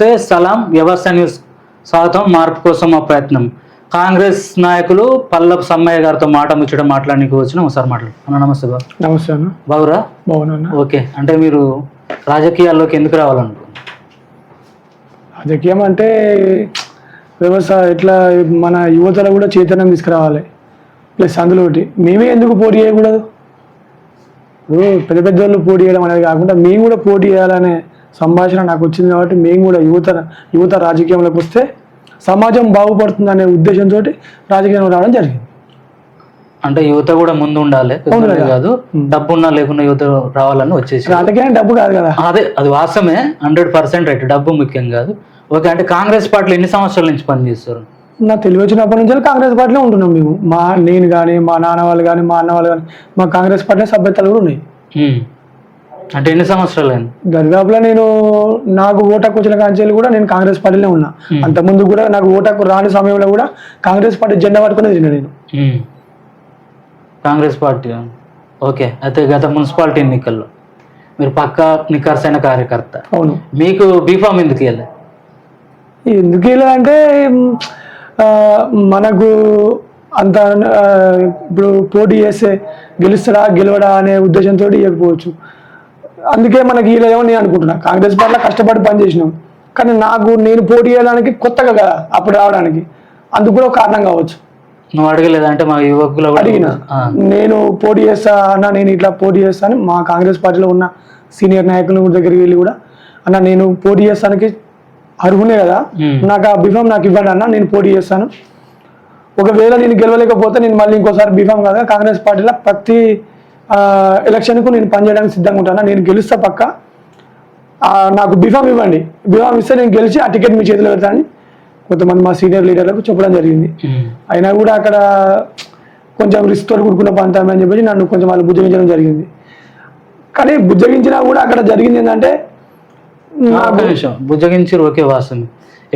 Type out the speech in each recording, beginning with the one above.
నమస్తే సలాం వ్యవస్థ న్యూస్. స్వాగతం మార్పు కోసం మా ప్రయత్నం. కాంగ్రెస్ నాయకులు పల్లపు సమ్మయ్య గారితో మాట ముచ్చడం మాట్లాడడానికి వచ్చిన. ఒకసారి మాట్లాడు. అన్న నమస్తే బాబు. నమస్తే అన్న. బాగురా బాగున్నా ఓకే. అంటే మీరు రాజకీయాల్లోకి ఎందుకు రావాలనుకుంటున్నారు రాజకీయం అంటే వ్యవసాయ ఇట్లా మన యువతలో కూడా చైతన్యం తీసుకురావాలి. ప్లస్ అందులో ఒకటి మేమే ఎందుకు పోటీ చేయకూడదు? ఇప్పుడు పెద్ద పెద్ద వాళ్ళు పోటీ చేయడం అనేది కాకుండా మేము కూడా పోటీ చేయాలనే సంభాషణ నాకు వచ్చింది కాబట్టి మేము కూడా యువత యువత రాజకీయంలోకి వస్తే సమాజం బాగుపడుతుంది అనే ఉద్దేశంతో రాజకీయంలో రావడం జరిగింది. అంటే యువత కూడా ముందు ఉండాలి కదా. డబ్బున్నా లేకున్నా యువత రావాలని వచ్చేసి. రాజకీయం డబ్బు కాదు కదా. అదే అది వాస్తవమే. హండ్రెడ్ పర్సెంట్ రైట్ డబ్బు ముఖ్యం కాదు. ఓకే అంటే కాంగ్రెస్ పార్టీలో ఎన్ని సంవత్సరాల నుంచి పనిచేస్తారు? నా తెలివి వచ్చినప్పటి నుంచి కాంగ్రెస్ పార్టీలో ఉంటున్నాం మేము. మా నేను కానీ మా నాన్న వాళ్ళు కానీ మా అన్న వాళ్ళు కానీ మా కాంగ్రెస్ పార్టీలో సభ్యతలు కూడా ఉన్నాయి. అంటే ఎన్ని సంవత్సరాలు దరిదాపులో నేను నాకు ఓటకు వచ్చిన కాంచెలు కూడా నేను కాంగ్రెస్ పార్టీలో ఉన్నా. అంతకుముందు కూడా నాకు ఓటకు రాని సమయంలో కూడా కాంగ్రెస్ పార్టీ జెండా పట్టుకుని తిరిగిన నేను. కాంగ్రెస్ పార్టీ. ఓకే అయితే గత మున్సిపాలిటీ ఎన్నికల్లో మీరు పక్కా నిఖర్సైన కార్యకర్త. అవును. మీకు బీఫామ్ ఎందుకు ఇవ్వలే ఎందుకు ఇలా అంటే మనకు అంత ఇప్పుడు పోటీ చేస్తే గెలుస్తాడా గెలవడా అనే ఉద్దేశంతో ఇవ్వకపోవచ్చు అందుకే మనకి ఇలా ఏమో నేను అనుకుంటున్నా. కాంగ్రెస్ పార్టీలో కష్టపడి పనిచేసినాం. కానీ నాకు నేను పోటీ చేయడానికి కొత్తగా కదా అప్పుడు రావడానికి. అందుకు కూడా కారణం కావచ్చు. నువ్వు అడగలేదా? అంటే మా యువకులు అడిగిన. నేను పోటీ చేస్తా అన్న నేను ఇట్లా పోటీ చేస్తాను. మా కాంగ్రెస్ పార్టీలో ఉన్న సీనియర్ నాయకుల దగ్గరికి వెళ్ళి కూడా అన్న నేను పోటీ చేస్తానికి అర్హునే కదా. నాకు ఆ బిఫామ్ నాకు ఇవ్వండి అన్న నేను పోటీ చేస్తాను. ఒకవేళ నేను గెలవలేకపోతే నేను మళ్ళీ ఇంకోసారి బీఫామ్ కాదు. కాంగ్రెస్ పార్టీలో ప్రతి ఎలక్షన్కు నేను పనిచేయడానికి సిద్ధంగా ఉంటాను? నేను గెలుస్తా పక్క. నాకు బీఫామ్ ఇవ్వండి. బీఫామ్ ఇస్తే నేను గెలిచి ఆ టికెట్ మీ చేతిలో పెడతానని కొంతమంది మా సీనియర్ లీడర్లకు చెప్పడం జరిగింది. అయినా కూడా అక్కడ కొంచెం రిస్క్ తోటి కూడుకున్న ప్రాంతం అని చెప్పేసి నన్ను కొంచెం వాళ్ళు బుజ్జగించడం జరిగింది. కానీ బుజ్జగించినా కూడా అక్కడ జరిగింది ఏంటంటే బుజ్జగించారు ఓకే వాసమి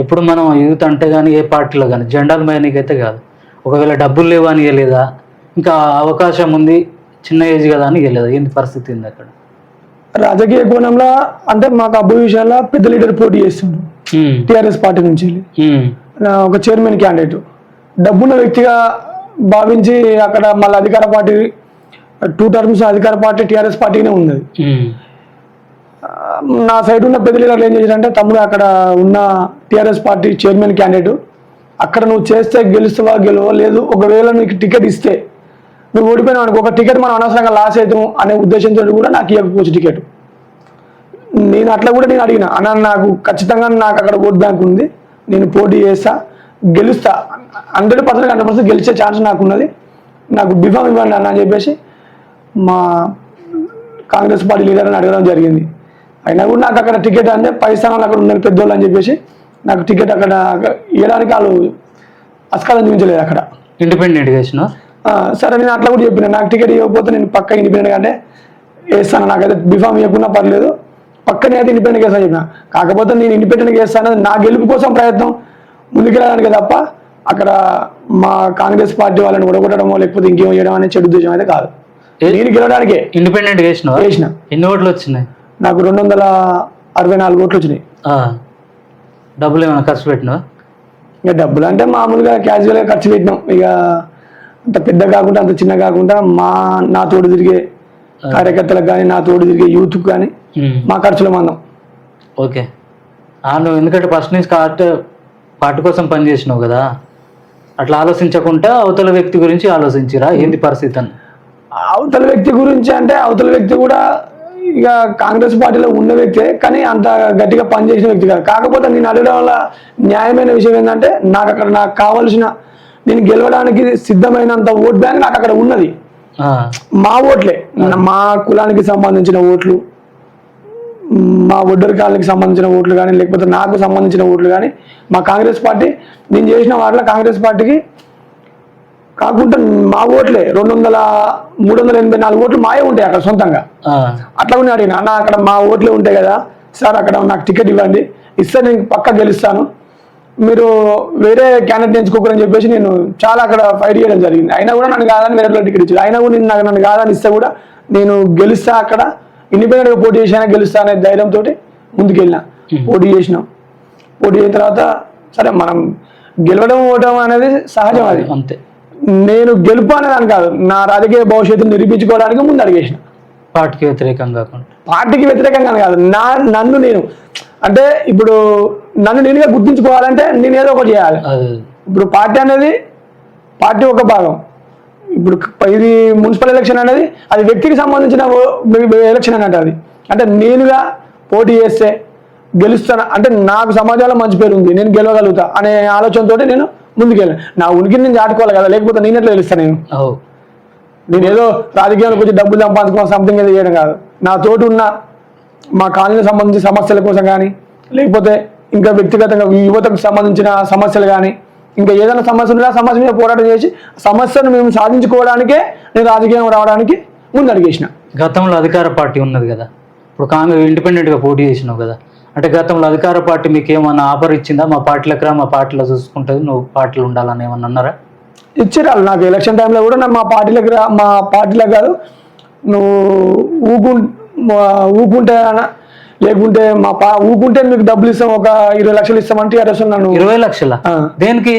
ఎప్పుడు మనం యూత్ అంటే కానీ ఏ పార్టీలో కానీ జెండాలు మైనకి అయితే కాదు. ఒకవేళ డబ్బులు లేవా అని ఇవ్వలేదా ఇంకా అవకాశం ఉంది. చిన్న ఏజ్ కదా అని ఇవ్వలేదా ఏంది పరిస్థితి ఉంది అక్కడ? రాజకీయ కోణంలో అంటే మాకు అబ్బు విషయాల్లో పెద్ద లీడర్ పోటీ చేస్తుండ్రు. టీఆర్ఎస్ పార్టీ నుంచి. ఒక చైర్మన్ క్యాండిడేట్. డబ్బున్న వ్యక్తిగా భావించి అక్కడ మళ్ళీ అధికార పార్టీ టూ టర్మ్స్ అధికార పార్టీ టీఆర్ఎస్ పార్టీనే ఉన్నది. ఆ, నా సైడ్ ఉన్న పెద్ద లీడర్లు ఏం చేశారంటే తమ్ముడు అక్కడ ఉన్న టీఆర్ఎస్ పార్టీ చైర్మన్ క్యాండిడేట్ అక్కడ నువ్వు చేస్తే గెలుస్తావా గెలవో లేదు ఒకవేళ నీకు టికెట్ ఇస్తే నువ్వు ఓడిపోయినావు అనుకో ఒక టికెట్ మనం అనవసరంగా లాస్ అవుతాం అనే ఉద్దేశంతో కూడా నాకు ఇవ్వకపోవచ్చు టికెట్ నేను అట్లా కూడా నేను అడిగిన అన్న నాకు ఖచ్చితంగా నాకు అక్కడ ఓట్ బ్యాంక్ ఉంది నేను పోటీ చేస్తా గెలుస్తా. హండ్రెడ్ పర్సెంట్ హండ్రెడ్ పర్సెంట్ గెలిచే ఛాన్స్ నాకు ఉన్నది. నాకు బిఫామ్ ఇవ్వండి అన్న అని చెప్పేసి మా కాంగ్రెస్ పార్టీ లీడర్ అని అడగడం జరిగింది. అయినా కూడా నాకు అక్కడ టికెట్ అంటే పైస్థానాలు అక్కడ ఉన్న పెద్దోళ్ళు అని చెప్పేసి నాకు టికెట్ అక్కడ ఇవ్వడానికి వాళ్ళు అస్కారం చూపించలేదు అక్కడ. ఇండిపెండెంట్ చేసిన సరే నేను అట్లా కూడా చెప్పిన. నాకు టికెట్ ఇవ్వకపోతే నేను పక్క ఇండిపెండెంట్ అంటే వేస్తాను నాకైతే బిఫామ్ ఇవ్వకుండా పర్లేదు. పక్కనే అయితే ఇండిపెండెంట్ వేస్తాను చెప్పిన. కాకపోతే నేను ఇండిపెండెంట్ వేస్తాను నా గెలుపు కోసం ప్రయత్నం. ముందుకెళ్ళడానికి తప్ప అక్కడ మా కాంగ్రెస్ పార్టీ వాళ్ళని ఒడగొట్టడమో లేకపోతే ఇంకేమో చేయడం అనే చెడు ఉద్దేశం అయితే కాదు. నేను గెలవడానికే. ఇండిపెండెంట్ చేసిన. వేసిన ఎన్ని ఓట్లు వచ్చినాయి? నాకు రెండు వందల అరవై నాలుగు ఓట్లు వచ్చినాయి. డబ్బులు ఏమైనా ఖర్చు పెట్టినా ఇక డబ్బులు అంటే మామూలుగా క్యాజువల్గా ఖర్చు పెట్టినాం. ఇక అంత పెద్ద కాకుండా అంత చిన్న కాకుండా మా నా తోడు తిరిగే కార్యకర్తలకు కానీ నా తోడు తిరిగే యూత్కి కానీ మా ఖర్చుల మందం. ఓకే. నువ్వు ఎందుకంటే ఫస్ట్ నుంచి పార్టీ పార్టీ కోసం పనిచేసినావు కదా అట్లా ఆలోచించకుండా అవతల వ్యక్తి గురించి ఆలోచించిరా? ఏంది పరిస్థితి అని? అవతల వ్యక్తి గురించి అంటే అవతల వ్యక్తి కూడా ఇక కాంగ్రెస్ పార్టీలో ఉన్న వ్యక్తే కానీ అంత గట్టిగా పనిచేసిన వ్యక్తి కాదు. కాకపోతే నేను అడగడం వల్ల న్యాయమైన విషయం ఏంటంటే నాకు అక్కడ నాకు కావాల్సిన నేను గెలవడానికి సిద్ధమైనంత ఓట్ బ్యాంక్ నాకు అక్కడ ఉన్నది. మా ఓట్లే. మా కులానికి సంబంధించిన ఓట్లు మా ఒడ్డరి కాలనికి సంబంధించిన ఓట్లు కానీ లేకపోతే నాకు సంబంధించిన ఓట్లు కానీ మా కాంగ్రెస్ పార్టీ నేను చేసిన వాటిలో కాంగ్రెస్ పార్టీకి కాకుండా మా ఓట్లే. రెండు వందల మూడు వందల ఎనభై నాలుగు ఓట్లు మాయే ఉంటాయి అక్కడ సొంతంగా. అట్లా కూడా అడిగిన అన్న అక్కడ మా ఓట్లే ఉంటాయి కదా. సార్ అక్కడ నాకు టికెట్ ఇవ్వండి. ఇస్తే నేను పక్క గెలుస్తాను. మీరు వేరే క్యాండిడేట్ ఎంచుకోకూడని చెప్పేసి నేను చాలా అక్కడ ఫైట్ చేయడం జరిగింది. అయినా కూడా నన్ను కాదని వేరే టికెట్ ఇచ్చారు. అయినా కూడా నేను నాకు నన్ను కాదని ఇస్తే కూడా నేను గెలుస్తా అక్కడ ఇండిపెండెంట్గా పోటీ చేసినా గెలుస్తా అనే ధైర్యంతో ముందుకెళ్ళిన. పోటీ చేసినాం. పోటీ అయిన తర్వాత సరే మనం గెలవడం ఓటం అనేది సహజం అది. అంతే. నేను గెలుపు అనేదాని కాదు నా రాజకీయ భవిష్యత్తు నిరూపించుకోవడానికి ముందు అడిగేసిన. పార్టీకి వ్యతిరేకం కాకుండా. పార్టీకి వ్యతిరేకంగా కాదు నా నన్ను నేను అంటే ఇప్పుడు నన్ను నేనుగా గుర్తించుకోవాలంటే నేను ఏదో ఒకటి చేయాలి. ఇప్పుడు పార్టీ అనేది పార్టీ ఒక భాగం. ఇప్పుడు ఇది మున్సిపల్ ఎలక్షన్ అనేది అది వ్యక్తికి సంబంధించిన ఎలక్షన్ అన్నట్టు అది. అంటే నేనుగా పోటీ చేస్తే గెలుస్తాను? అంటే నాకు సమాజంలో మంచి పేరు ఉంది నేను గెలవగలుగుతా అనే ఆలోచనతో నేను ముందుకెళ్ళాను. నా ఉనికిని నేను దాటుకోవాలి కదా లేకపోతే నేను ఎట్లా గెలుస్తాను నేను? నేను ఏదో రాజకీయాలకు వచ్చి డబ్బులు సంపాదించుకోవడం సంథింగ్ ఏదో చేయడం కాదు. నా తోటి ఉన్న మా కాలనీకి సంబంధించిన సమస్యల కోసం కానీ లేకపోతే ఇంకా వ్యక్తిగతంగా యువతకు సంబంధించిన సమస్యలు కానీ ఇంకా ఏదైనా సమస్య ఉంటే ఆ సమస్య మీద పోరాటం చేసి సమస్యను మేము సాధించుకోవడానికే నేను రాజకీయం రావడానికి ముందు అడిగేసిన. గతంలో అధికార పార్టీ ఉన్నది కదా. ఇప్పుడు కాంగ్రెస్ ఇండిపెండెంట్గా పోటీ చేసినావు కదా. అంటే గతంలో అధికార పార్టీ మీకు ఏమన్నా ఆఫర్ ఇచ్చిందా? మా పార్టీలకు రా మా పార్టీలో చూసుకుంటుంది నువ్వు పార్టీలో ఉండాలని ఏమన్నా అన్నారా? ఇచ్చారు వాళ్ళు నాకు ఎలక్షన్ టైంలో కూడా నా- మా పార్టీలకు రా మా పార్టీలకు కాదు నువ్వు ఊకుంటే అన- లేకుంటే మా పా ఊకుంటే మీకు డబ్బులు ఇస్తాం ఒక ఇరవై లక్షలు ఇస్తామంటే టీఆర్ఎస్ నన్ను ఇరవై లక్షల. దేనికి?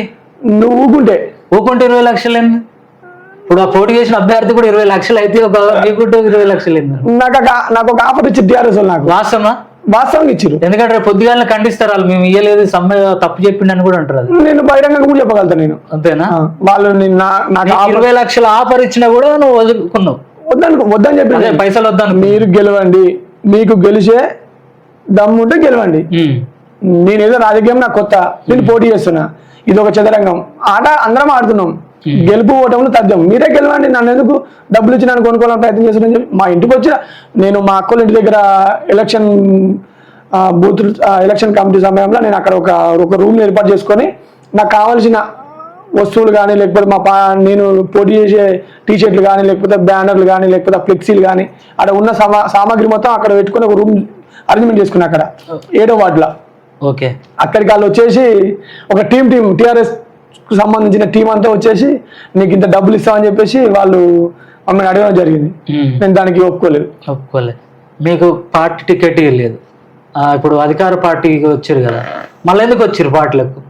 నువ్వు ఊకుంటే. ఊకుంటే ఇరవై లక్షలు ఏంది? ఇప్పుడు ఆ పోటీ చేసిన అభ్యర్థి కూడా ఇరవై లక్షలు అయితే ఒక మీకుంటే ఇరవై లక్షలు ఏంది? నాకు నాకు ఒక ఆఫర్ ఇచ్చి టీఆర్ఎస్ నాకు. వాస్తవమా? వాస్తవంగా ఇచ్చారు ఎందుకంటే రేపు పొద్దుగాలను ఖండిస్తారు వాళ్ళు మేము ఇయ్యలేదు సమ్మె తప్పు చెప్పిండని కూడా అంటారు నేను బహిరంగంగా కూడా చెప్పగలుగుతాను నేను. అంతేనా? వాళ్ళు నాకు ఇరవై లక్షల ఆఫర్ ఇచ్చినా కూడా నువ్వు వదులుకున్నావు. వద్దని వద్దని చెప్పి పైసలు వద్దాను మీరు గెలవండి. మీకు గెలిచే దమ్ము ఉంటే గెలవండి నేనేదో రాజకీయం నాకు కొత్త నేను పోటీ చేస్తున్నా. ఇది ఒక చదరంగం. ఆట అందరం ఆడుతున్నాం. గెలుపు ఓటములు తథ్యం. మీరే గెలవండి నన్ను ఎందుకు డబ్బులు ఇచ్చి నన్ను కొనుక్కోవాలని ప్రయత్నం చేస్తున్నాను చెప్పి మా ఇంటికి వచ్చి నేను మా అక్కల ఇంటి దగ్గర ఎలక్షన్ బూత్ ఎలక్షన్ కమిటీ సమయంలో నేను అక్కడ ఒక ఒక రూమ్ ఏర్పాటు చేసుకొని నాకు కావాల్సిన వస్తువులు కానీ లేకపోతే మా పా నేను పోటీ చేసే టీ షర్ట్లు కానీ లేకపోతే బ్యానర్లు కానీ లేకపోతే ఫ్లెక్సీలు కానీ అక్కడ ఉన్న సమా సామాగ్రి మొత్తం అక్కడ పెట్టుకొని ఒక రూమ్ అరేంజ్మెంట్ చేసుకున్నా అక్కడ. ఏడో వార్డులో. ఓకే. అక్కడికి వాళ్ళు వచ్చేసి ఒక టీం టీం టీఆర్ఎస్కు సంబంధించిన టీం అంతా వచ్చేసి నీకు ఇంత డబ్బులు ఇస్తామని చెప్పేసి వాళ్ళు మమ్మల్ని అడగడం జరిగింది. నేను దానికి ఒప్పుకోలేదు. ఒప్పుకోలే మీకు పార్టీ టికెట్ ఇవ్వలేదు. ఆ, ఇప్పుడు అధికార పార్టీకి వచ్చారు కదా. మళ్ళీ ఎందుకు వచ్చారు పార్టీలకు?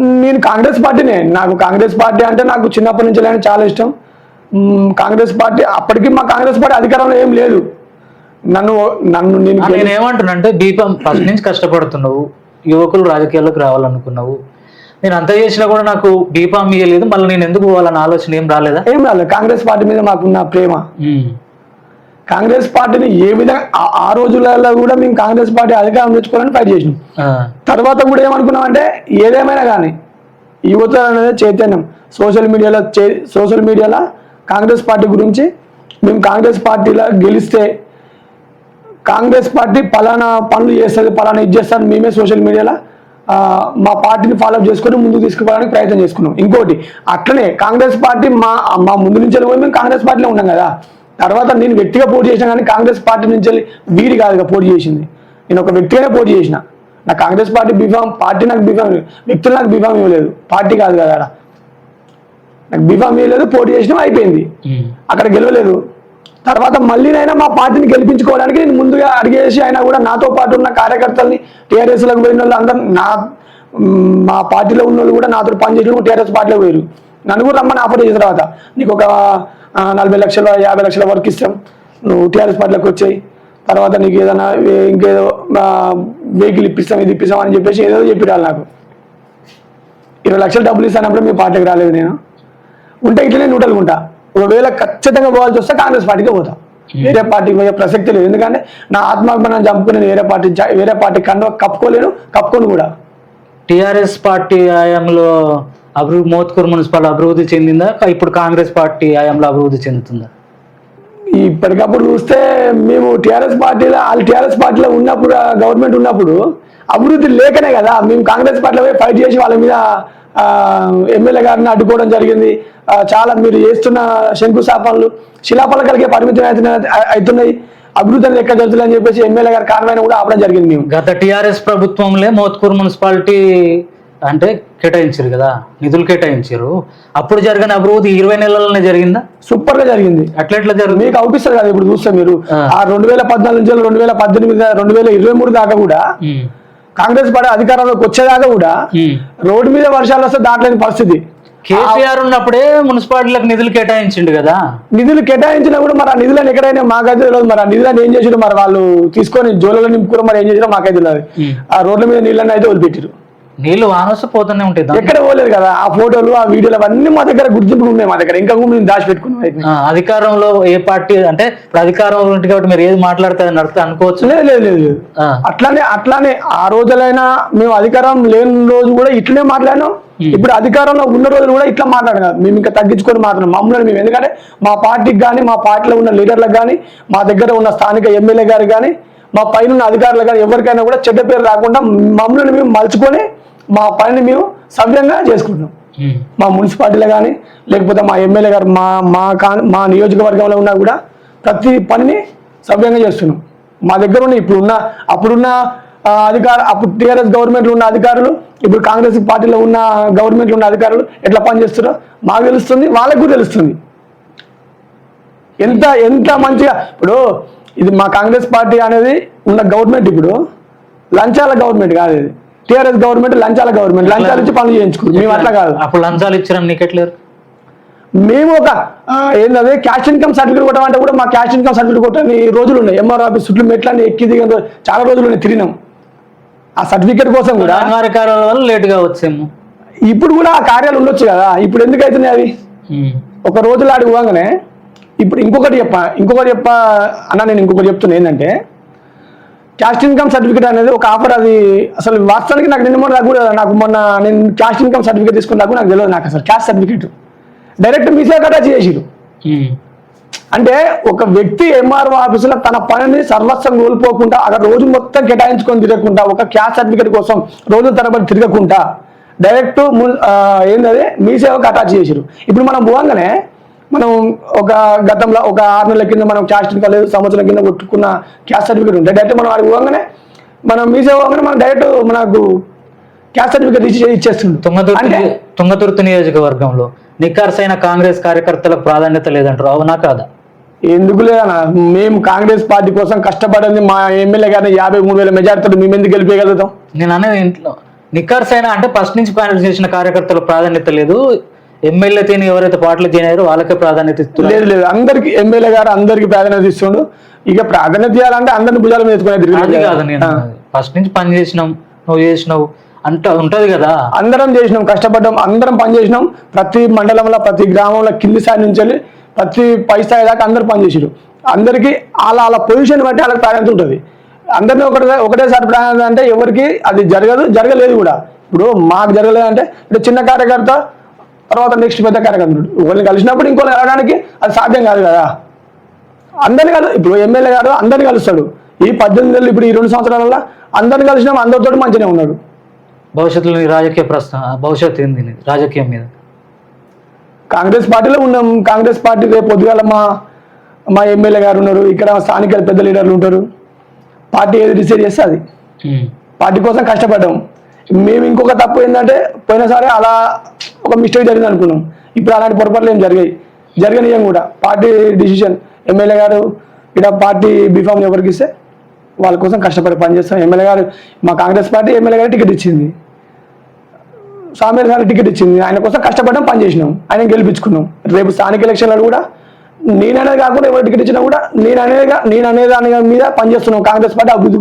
నేను కాంగ్రెస్ పార్టీనే. నాకు కాంగ్రెస్ పార్టీ అంటే నాకు చిన్నప్పటి నుంచి లేని చాలా ఇష్టం. కాంగ్రెస్ పార్టీ అప్పటికి మా కాంగ్రెస్ పార్టీ అధికారంలో ఏం లేదు. నన్ను నన్ను నేను నేను ఏమంటున్నా అంటే బీపం ఫస్ట్ నుంచి కష్టపడుతున్నావు. యువకులు రాజకీయాల్లోకి రావాలనుకున్నావు. నేను అంత చేసినా కూడా నాకు బీపాం ఇవ్వలేదు మళ్ళీ నేను ఎందుకు పోవాలన్న ఆలోచన ఏం రాలేదా? ఏం రాలేదు. కాంగ్రెస్ పార్టీ మీద మాకున్న ప్రేమ. కాంగ్రెస్ పార్టీని ఏ విధంగా ఆ- రోజులలో కూడా మేము కాంగ్రెస్ పార్టీ అధికారం తెచ్చుకోవాలని ఫైట్ చేసినాం. తర్వాత కూడా ఏమనుకున్నామంటే ఏదేమైనా కానీ యువత అనేది చైతన్యం. సోషల్ మీడియాలో సోషల్ మీడియాలో కాంగ్రెస్ పార్టీ గురించి మేము కాంగ్రెస్ పార్టీలో గెలిస్తే కాంగ్రెస్ పార్టీ పలానా పనులు చేస్తుంది పలానా ఇది చేస్తుంది మేమే సోషల్ మీడియాలో మా పార్టీని ఫాలోఅప్ చేసుకొని ముందుకు తీసుకుపోవడానికి ప్రయత్నం చేసుకున్నాం. ఇంకోటి అట్లనే కాంగ్రెస్ పార్టీ మా మా ముందు నుంచి వెళ్ళి మేము కాంగ్రెస్ పార్టీలో ఉన్నాం కదా. తర్వాత నేను వ్యక్తిగా పోటీ చేసిన కానీ కాంగ్రెస్ పార్టీ నుంచి వెళ్ళి వీడి కాదుగా పోటీ చేసింది. నేను ఒక వ్యక్తిగానే పోటీ చేసిన. నా Congress party B form party నాకు బీఫామ్ వ్యక్తులు నాకు బీఫామ్ ఇవ్వలేదు. పార్టీ కాదు కదా. నాకు బీఫామ్ ఇవ్వలేదు పోటీ చేసినా అయిపోయింది. అక్కడ గెలవలేదు. తర్వాత మళ్ళీనైనా మా పార్టీని గెలిపించుకోవడానికి నేను ముందుగా అడిగేసి అయినా కూడా నాతో పాటు ఉన్న కార్యకర్తల్ని టీఆర్ఎస్లకు పోయిన వాళ్ళు అందరూ నా మా పార్టీలో ఉన్న వాళ్ళు కూడా నాతో పనిచేయడం టీఆర్ఎస్ పార్టీలో పోయారు నన్ను కూడా రమ్మని ఆఫర్ చేసిన తర్వాత నీకు ఒక నలభై లక్షల యాభై లక్షల వరకు ఇస్తాం నువ్వు టీఆర్ఎస్ పార్టీలోకి వచ్చాయి. తర్వాత నీకు ఏదైనా ఇంకేదో వెహికల్ ఇప్పిస్తాం ఇది ఇప్పిస్తాం అని చెప్పేసి ఏదో చెప్పిరాలి నాకు. ఇరవై లక్షల డబ్బులు ఇస్తానప్పుడు మీ పార్టీకి రాలేదు నేను. ఉంటే ఇట్లనే న్యూట్రల్గా ఉంటా. ఒకవేళ ఖచ్చితంగా పోవాల్సి వస్తే కాంగ్రెస్ పార్టీకి పోతాం. వేరే పార్టీకి పోయే ప్రసక్తి లేదు. ఎందుకంటే నా ఆత్మాభిమానం చంపుకుని వేరే పార్టీ వేరే పార్టీ కండ కప్పుకోలేను కప్పుకోను కూడా. టిఆర్ఎస్ పార్టీ హయాంలో అభివృద్ధి మోత్కూరు మున్సిపల్ అభివృద్ధి చెందిందా? ఇప్పుడు కాంగ్రెస్ పార్టీ హయాంలో అభివృద్ధి చెందుతుందా? ఇప్పటికప్పుడు చూస్తే మేము టీఆర్ఎస్ పార్టీలో వాళ్ళు టీఆర్ఎస్ పార్టీలో ఉన్నప్పుడు గవర్నమెంట్ ఉన్నప్పుడు అభివృద్ధి లేకనే కదా మేము కాంగ్రెస్ పార్టీలో పోయి ఫైట్ చేసి వాళ్ళ మీద ఎమ్మెల్యే గారిని అడ్డుకోవడం జరిగింది. చాలా మీరు చేస్తున్న శంకుస్థాపనలు శిలాఫలకాలకే పరిమితం అవుతున్నాయి అవుతున్నాయి అభివృద్ధి అనేది ఎక్కడ జరుగుతుంది అని చెప్పేసి ఎమ్మెల్యే గారి కారణమైన కూడా ఆపడం జరిగింది మేము. గత టిఆర్ఎస్ ప్రభుత్వంలో మోత్కూరు మున్సిపాలిటీ అంటే కేటాయించారు కదా నిధులు కేటాయించారు. అప్పుడు జరిగిన అభివృద్ధి ఇరవై నెలలనే జరిగిందా? సూపర్గా జరిగింది అట్లెట్లా జరుగుతుంది? మీకు అవుపిస్తారు కదా ఇప్పుడు చూస్తే మీరు. ఆ. రెండు వేల పద్నాలుగు నుంచి రెండు వేల పద్దెనిమిది రెండు వేల ఇరవై మూడు దాకా కూడా. కాంగ్రెస్ పార్టీ అధికారంలోకి వచ్చేదాకా కూడా. రోడ్డు మీద వర్షాలు వస్తే దాటలేని పరిస్థితి. కేసీఆర్ ఉన్నప్పుడే మున్సిపాలిటీలకు నిధులు కేటాయించిండు కదా? నిధులు కేటాయించినా కూడా మరి ఆ నిధులను ఎక్కడైనా మాకైతే తెలియదు. మరి ఆ నిధులను ఏం చేసారు మరి వాళ్ళు తీసుకొని జోలలో నింపుకుని మరి ఏం చేసారో మాకైతే తెలియదు. ఆ రోడ్ల మీద నీళ్ళని అయితే వదిలిపెట్టారు నీళ్ళు వానొస్తే పోతూనే ఉంటాయి దాంట్లో. ఎక్కడ పోలేదు కదా ఆ ఫోటోలు ఆ వీడియోలు అవన్నీ మా దగ్గర గుర్తింపులు ఉన్నాయి మా దగ్గర. ఇంకా కూడా మేము దాచిపెట్టుకున్నాం అయితే. ఆ, అధికారంలో ఏ పార్టీ అంటే ఇప్పుడు అధికారంలో ఉంటుంది కాబట్టి మీరు ఏది మాట్లాడతారని అర్థం అనుకోవచ్చు. లేదు లేదు లేదు లేదు. ఆ, అట్లానే అట్లానే ఆ రోజులైనా మేము అధికారం లేని రోజు కూడా ఇట్లనే మాట్లాడినాం. ఇప్పుడు అధికారంలో ఉన్న రోజులు కూడా ఇట్లా మాట్లాడినాం. మేము ఇంకా తగ్గించుకొని మాట్లాడినాం మమ్మల్ని మేము. ఎందుకంటే మా పార్టీకి కానీ మా పార్టీలో ఉన్న లీడర్లకు కానీ మా దగ్గర ఉన్న స్థానిక ఎమ్మెల్యే గారు కానీ మా పైన ఉన్న అధికారులు కానీ ఎవరికైనా కూడా చెడ్డ పేరు రాకుండా మమ్మల్ని మేము మలుచుకొని మా పనిని మేము సవ్యంగా చేసుకుంటున్నాం. మా మున్సిపాలిటీలో కానీ లేకపోతే మా ఎమ్మెల్యే గారు మా మా కా మా నియోజకవర్గంలో ఉన్నా కూడా ప్రతి పనిని సవ్యంగా చేస్తున్నాం. మా దగ్గర ఉన్న ఇప్పుడు ఉన్న అప్పుడున్న అధికార అప్పుడు టీఆర్ఎస్ గవర్నమెంట్లో ఉన్న అధికారులు ఇప్పుడు కాంగ్రెస్ పార్టీలో ఉన్న గవర్నమెంట్లో ఉన్న అధికారులు ఎట్లా పనిచేస్తారో మాకు తెలుస్తుంది వాళ్ళకు తెలుస్తుంది. ఎంత ఎంత మంచిగా ఇప్పుడు ఇది మా కాంగ్రెస్ పార్టీ అనేది ఉన్న గవర్నమెంట్ ఇప్పుడు లంచాల గవర్నమెంట్ కాదు ఇది. టీఆర్ఎస్ గవర్నమెంట్ లంచాల గవర్నమెంట్. లంచాలు ఇచ్చి పనులు చేయించుకోరు మేము అట్లా కాదు. అప్పుడు లంచాలు ఇచ్చారని నీకెట్లేరు మేము ఒక ఏంటది క్యాష్ ఇన్కమ్ సర్టిఫికేట్ కొట్టమంటే కూడా మా క్యాష్ ఇన్కమ్ సర్టిఫికేట్ కొట్టని రోజులు ఉన్నాయి. ఎంఆర్ ఆఫీస్ చుట్టూ మెట్లని ఎక్కి దిగిన చాలా రోజులు ఉన్నాయి తిరిగినాం. ఆ సర్టిఫికేట్ కోసం కూడా వల్ల లేటుగా వచ్చేమో. ఇప్పుడు కూడా ఆ కార్యాలు ఉండొచ్చు కదా? ఇప్పుడు ఎందుకు అవుతున్నాయి అవి? ఒక రోజులో పోగానే ఇప్పుడు ఇంకొకటి చెప్ప ఇంకొకటి చెప్ప అన్న నేను ఇంకొకటి చెప్తున్నా ఏంటంటే క్యాస్ట్ ఇన్కమ్ సర్టిఫికేట్ అనేది ఒక ఆఫర్ అది అసలు వాస్తవానికి నాకు నిన్న మొన్న నాకు కూడా నాకు మొన్న నేను క్యాస్ట్ ఇన్కమ్ సర్టిఫికేట్ తీసుకున్నాకు నాకు తెలియదు నాకు అసలు క్యాస్ట్ సర్టిఫికేట్ డైరెక్ట్ మీ సేవ అటాచ్ చేసిరు అంటే ఒక వ్యక్తి ఎంఆర్ఓ ఆఫీసులో తన పనిని సర్వస్వం కోల్పోకుండా అక్కడ రోజు మొత్తం కేటాయించుకొని తిరగకుండా ఒక క్యాస్ట్ సర్టిఫికేట్ కోసం రోజు తరబడి తిరగకుండా డైరెక్ట్ ఏందది? మీ సేవకు అటాచ్ చేసిరు ఇప్పుడు మనం పోగానే మనం ఒక గతంలో ఒక ఆరు నెలల కింద మనం క్యాస్ట్ ఇన్కమ్ లేదు సంవత్సరం కింద కొట్టుకున్న క్యాస్ట్ సర్టిఫికేట్ ఉంటే డైరెక్ట్ మనం అక్కడికి పోగానే మనం మీ సేవ పోగానే మనం డైరెక్ట్ మనకు క్యాస్ట్ సర్టిఫికేట్ ఇచ్చి ఇచ్చేస్తుంది. తుంగతుర్తి తుంగతుర్తి నియోజకవర్గంలో నిఖార్సైన కాంగ్రెస్ కార్యకర్తలకు ప్రాధాన్యత లేదంటారు. అవునా కాదా? ఎందుకు లేదన్న? మేము కాంగ్రెస్ పార్టీ కోసం కష్టపడింది మా ఎమ్మెల్యే గారిని యాభై మూడు వేల మెజార్టీతో మేము ఎందుకు గెలిపేయగలుగుతాం? నేను అనేది ఇంట్లో. నిఖార్సైన అంటే ఫస్ట్ నుంచి ప్యానల్ చేసిన కార్యకర్తలకు ప్రాధాన్యత లేదు. ఎమ్మెల్యే తిని ఎవరైతే పార్టీలు చేయనారో వాళ్ళకే ప్రాధాన్యత ఇస్తున్నారు. లేదు లేదు. అందరికి ఎమ్మెల్యే గారు అందరికి ప్రాధాన్యత ఇస్తుండు. ఇక ప్రాధాన్యత ఇవ్వాలంటే అందరిని భుజాల మీద కాదు నేను ఫస్ట్ నుంచి పని చేసినాం నువ్వు చేసినావు అంట ఉంటది కదా. అందరం చేసినాం కష్టపడ్డాం అందరం పని చేసినాం. ప్రతి మండలంలో ప్రతి గ్రామంలో కింది స్థాయి నుంచి వెళ్ళి ప్రతి పై స్థాయి దాకా అందరు పనిచేసారు అందరికీ అలా అలా పొజిషన్ బట్టి వాళ్ళకి ప్రాధాన్యత ఉంటుంది. అందరినీ ఒకటే ఒకటేసారి ప్రాధాన్యత అంటే ఎవరికి అది జరగదు జరగలేదు కూడా. ఇప్పుడు మాకు జరగలేదు అంటే ఇప్పుడు చిన్న కార్యకర్త తర్వాత నెక్స్ట్ పెద్ద కార్యకర్త ఉంటాడు. ఒకరిని కలిసినప్పుడు ఇంకోళ్ళు కలవడానికి అది సాధ్యం కాదు కదా. అందరిని కలు ఇప్పుడు ఎమ్మెల్యే గారు అందరిని కలుస్తాడు. ఈ పద్దెనిమిది నెలలు ఇప్పుడు ఈ రెండు సంవత్సరాలలో అందరిని కలిసినా అందరితో మంచిగానే ఉన్నాడు. భవిష్యత్తులో రాజకీయ ప్రశ్న భవిష్యత్తు ఏంది రాజకీయం మీద. కాంగ్రెస్ పార్టీలో ఉన్నాం. కాంగ్రెస్ పార్టీ రేపు పొద్దుగాల మా మా ఎమ్మెల్యే గారు ఉన్నారు. ఇక్కడ స్థానిక పెద్ద లీడర్లు ఉంటారు. పార్టీ ఏది డిసైడ్ చేస్తే అది. పార్టీ కోసం కష్టపడ్డాం. మేము ఇంకొక తప్పు ఏంటంటే పోయినసారి అలా ఒక మిస్టేక్ జరిగింది అనుకున్నాం. ఇప్పుడు అలాంటి పొరపాట్లు ఏం జరిగాయి? జరగనీయం కూడా. పార్టీ డిసిషన్ ఎమ్మెల్యే గారు ఇక్కడ పార్టీ బీఫామ్ ఎవరికి ఇస్తే వాళ్ళ కోసం కష్టపడి పనిచేస్తాం. ఎమ్మెల్యే గారు మా కాంగ్రెస్ పార్టీ ఎమ్మెల్యే గారు టికెట్ ఇచ్చింది. సామీర్ గారు టికెట్ ఇచ్చింది. ఆయన కోసం కష్టపడడం పనిచేసినాం. ఆయన గెలిపించుకున్నాం. రేపు స్థానిక ఎలక్షన్లలో కూడా నేననేది కాకుండా ఎవరు టికెట్ ఇచ్చినా కూడా నేను అనేదిగా నేను అనేదాని మీద పనిచేస్తున్నాం. కాంగ్రెస్ పార్టీ అభివృద్ధి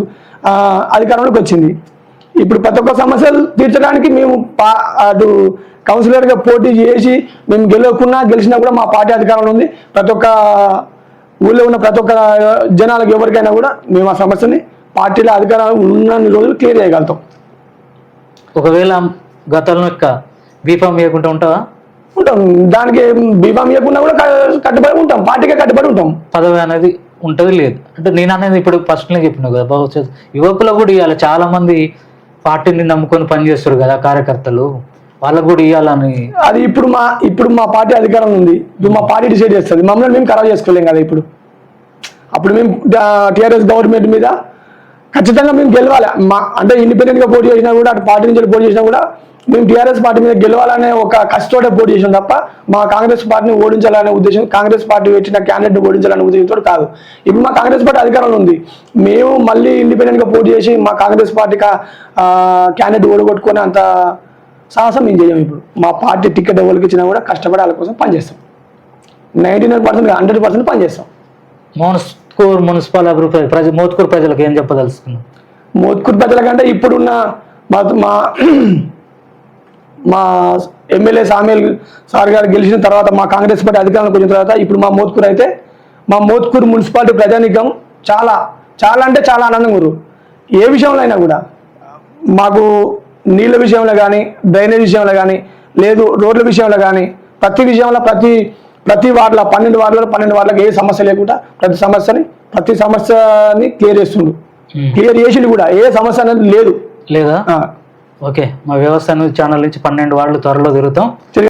అధికారంలోకి వచ్చింది. ఇప్పుడు ప్రతి ఒక్క సమస్యలు తీర్చడానికి మేము పా- అటు కౌన్సిలర్గా పోటీ చేసి మేము గెలవకున్నా గెలిచినా కూడా మా పార్టీ అధికారంలో ఉంది. ప్రతి ఒక్క ఊళ్ళో ఉన్న ప్రతి ఒక్క జనాలకు ఎవరికైనా కూడా మేము ఆ సమస్యని పార్టీలో అధికారం ఉన్న రోజులు క్లియర్ చేయగలుగుతాం. ఒకవేళ గతంలో యొక్క బీఫామ్ ఇవ్వకుండా ఉంటావా? ఉంటాం. దానికి బీఫామ్ ఇవ్వకుండా కూడా కట్టుబడి ఉంటాం. పార్టీకే కట్టుబడి ఉంటాం. పదవి అనేది ఉంటది లేదు. అంటే నేను అనేది ఇప్పుడు ఫస్ట్ చెప్పినావు కదా భవిష్యత్ యువకులకు కూడా ఇవ్వాలి. చాలా మంది పార్టీని నమ్ముకొని పనిచేస్తారు కదా కార్యకర్తలు వాళ్ళకు కూడా ఇవ్వాలని అది ఇప్పుడు మా ఇప్పుడు మా పార్టీ అధికారం ఉంది. ఇప్పుడు మా పార్టీ డిసైడ్ చేస్తుంది. మమ్మల్ని మేము ఖరాబ్ చేసుకోలేం కదా ఇప్పుడు. అప్పుడు మేము టీఆర్ఎస్ గవర్నమెంట్ మీద ఖచ్చితంగా మేము గెలవాలి. మా అంటే ఇండిపెండెంట్గా పోటీ చేసినా కూడా అటు పార్టీ నుంచి పోటీ చేసినా కూడా మేము టీఆర్ఎస్ పార్టీ మీద గెలవాలనే ఒక కష్టతోటే పోటీ చేసాం తప్ప మా కాంగ్రెస్ పార్టీని ఓడించాలనే ఉద్దేశం కాంగ్రెస్ పార్టీ పెట్టిన క్యాండిడేట్ ఓడించాలనే ఉద్దేశంతో కాదు. ఇప్పుడు మా కాంగ్రెస్ పార్టీ అధికారంలో ఉంది. మేము మళ్ళీ ఇండిపెండెంట్గా పోటీ చేసి మా కాంగ్రెస్ పార్టీ క్యాండిడేట్ ఓడగొట్టుకునే అంత సాహసం మేము చేయం ఇప్పుడు? మా పార్టీ టికెట్ ఎవరికి ఇచ్చినా కూడా కష్టపడి వాళ్ళ కోసం పనిచేస్తాం. Ninety nine percent hundred percent పనిచేస్తాం. మోనస్ మోత్కూర్ మున్సిపల్ అభివృద్ధి ప్రజ మోత్కూర్ ప్రజలకు ఏం చెప్పదలుచుకున్నాం మోత్కూర్ ప్రజల కంటే ఇప్పుడున్న మా మా మా ఎమ్మెల్యే సామీల్ సార్ గారు గెలిచిన తర్వాత మా కాంగ్రెస్ పార్టీ అధికారంలోకి వచ్చిన తర్వాత ఇప్పుడు మా మోత్కూర్ అయితే మా మోత్కూరు మున్సిపాలిటీ ప్రజానికం చాలా చాలా అంటే చాలా ఆనందం గురు ఏ విషయంలో అయినా కూడా మాకు నీళ్ళ విషయంలో కానీ డ్రైనేజ్ విషయంలో కానీ లేదు రోడ్ల విషయంలో కానీ ప్రతి విషయంలో ప్రతి ప్రతి వార్డులో పన్నెండు వార్డులో పన్నెండు వార్డులకు ఏ సమస్య లేకుండా ప్రతి సమస్యని ప్రతి సమస్యని క్లియర్ చేస్తుండు. క్లియర్ చేసిండు కూడా ఏ సమస్య అనేది లేదు. లేదా? ఓకే మా వ్యవస్థ న్యూస్ ఛానల్ నుంచి పన్నెండు వాళ్ళు త్వరలో తిరుగుతాం.